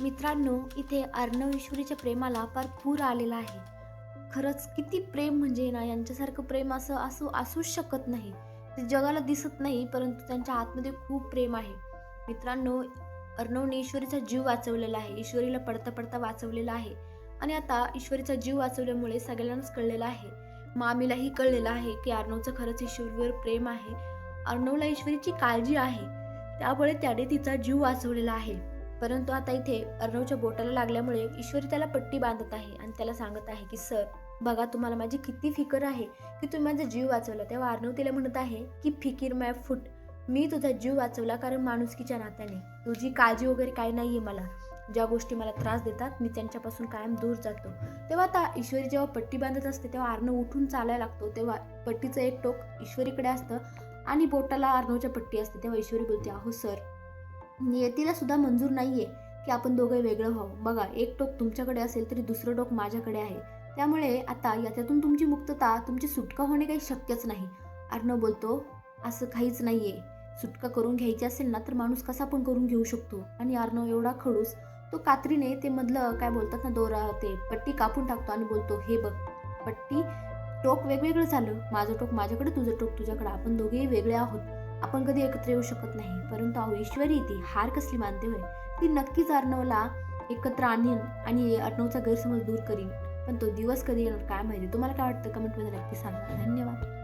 मित्रांनो इथे अर्णव ईश्वरीच्या प्रेमाला फार पूर आलेला आहे. खरंच किती प्रेम म्हणजे ना यांच्यासारखं प्रेम असं असू असूच शकत नाही. ते जगाला दिसत नाही परंतु त्यांच्या आतमध्ये खूप प्रेम आहे. मित्रांनो अर्णवने ईश्वरीचा जीव वाचवलेला आहे. ईश्वरीला पडता पडता वाचवलेला आहे. आणि आता ईश्वरीचा जीव वाचवल्यामुळे सगळ्यांनाच कळलेलं आहे. मामीलाही कळलेलं आहे की अर्णवचं खरंच ईश्वरीवर प्रेम आहे. अर्णवला ईश्वरीची काळजी आहे. त्यामुळे त्याने तिचा जीव वाचवलेला आहे. परंतु आता इथे अर्णवच्या बोटाला लागल्यामुळे ईश्वरी त्याला पट्टी बांधत आहे आणि त्याला सांगत आहे की सर बघा तुम्हाला माझी किती फिकर आहे की तुम्ही माझा जीव वाचवला. तेव्हा अर्णव तिला म्हणत आहे की फिकीर माय फुट मी तुझा जीव वाचवला कारण माणुसकीच्या नात्याने. तुझी काळजी वगैरे काही नाही आहे मला. ज्या गोष्टी मला त्रास देतात मी त्यांच्यापासून कायम दूर जातो. तेव्हा आता ईश्वरी जेव्हा पट्टी बांधत असते तेव्हा अर्णव उठून चालायला लागतो. तेव्हा पट्टीचं एक टोक ईश्वरीकडे असतं आणि बोटाला अर्णवच्या पट्टी असते. तेव्हा ईश्वरी बोलते अहो सर नियतीला सुद्धा मंजूर नाहीये की आपण दोघे वेगळं व्हावं. बघा एक टोक तुमच्याकडे असेल तरी दुसरं टोक माझ्याकडे आहे. त्यामुळे आता याच्यातून तुमची मुक्तता तुमची सुटका होणे काही शक्यच नाही. अर्णव बोलतो असं काहीच नाहीये. सुटका करून घ्यायची असेल ना तर माणूस कसा पण करून घेऊ शकतो. आणि अर्णव एवढा खडूस तो कात्रीने ते मधलं काय बोलतात ना दोरा ते पट्टी कापून टाकतो आणि बोलतो हे बघ पट्टी टोक वेगवेगळं झालं. माझं टोक माझ्याकडे तुझं टोक तुझ्याकडे. आपण दोघेही वेगळे आहोत. आपण कधी एकत्र येऊ शकत नाही. परंतु अहो ईश्वरी ती हार कसली मानते होय? ती नक्कीच अर्णवला एकत्र आणीन आणि अर्णवचा गैरसमज दूर करीन. पण तो दिवस कधी येणार काय माहिती? तुम्हाला काय वाटतं? कमेंटमध्ये नक्की सांगा. धन्यवाद.